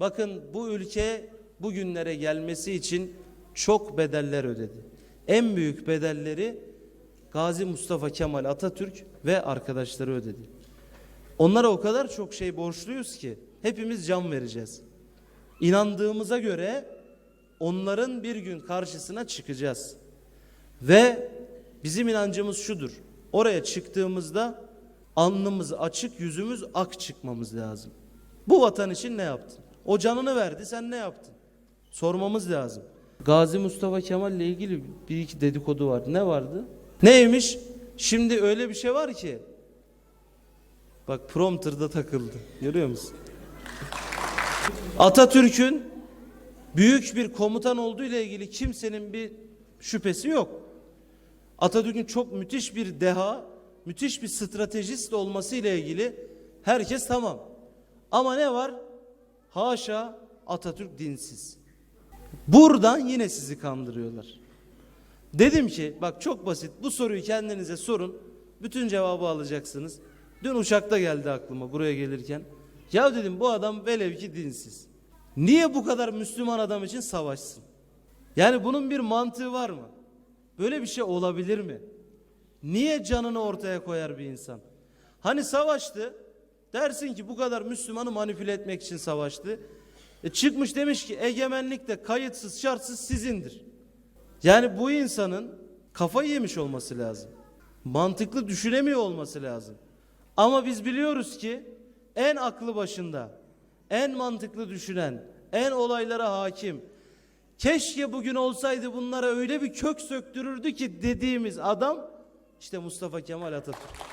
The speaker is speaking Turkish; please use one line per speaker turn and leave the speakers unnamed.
Bakın bu ülke bugünlere gelmesi için çok bedeller ödedi. En büyük bedelleri Gazi Mustafa Kemal Atatürk ve arkadaşları ödedi. Onlara o kadar çok şey borçluyuz ki hepimiz can vereceğiz. İnandığımıza göre onların bir gün karşısına çıkacağız. Ve bizim inancımız şudur. Oraya çıktığımızda alnımız açık, yüzümüz ak çıkmamız lazım. Bu vatan için ne yaptın? O canını verdi, sen ne yaptın? Sormamız lazım. Gazi Mustafa Kemal ile ilgili bir iki dedikodu var. Ne vardı? Neymiş? Şimdi öyle bir şey var ki. Bak prompterda takıldı. Görüyor musun? Atatürk'ün büyük bir komutan olduğu ile ilgili kimsenin bir şüphesi yok. Atatürk'ün çok müthiş bir deha, müthiş bir stratejist olması ile ilgili herkes tamam. Ama ne var? Haşa Atatürk dinsiz. Buradan yine sizi kandırıyorlar. Dedim ki bak çok basit bu soruyu kendinize sorun. Bütün cevabı alacaksınız. Dün uçakta geldi aklıma buraya gelirken. Ya dedim bu adam velev ki dinsiz. Niye bu kadar Müslüman adam için savaşsın? Yani bunun bir mantığı var mı? Böyle bir şey olabilir mi? Niye canını ortaya koyar bir insan? Hani savaştı. Dersin ki bu kadar Müslümanı manipüle etmek için savaştı. E çıkmış demiş ki egemenlik de kayıtsız şartsız sizindir. Yani bu insanın kafayı yemiş olması lazım. Mantıklı düşünemiyor olması lazım. Ama biz biliyoruz ki en aklı başında, en mantıklı düşünen, en olaylara hakim, keşke bugün olsaydı bunlara öyle bir kök söktürürdü ki dediğimiz adam işte Mustafa Kemal Atatürk.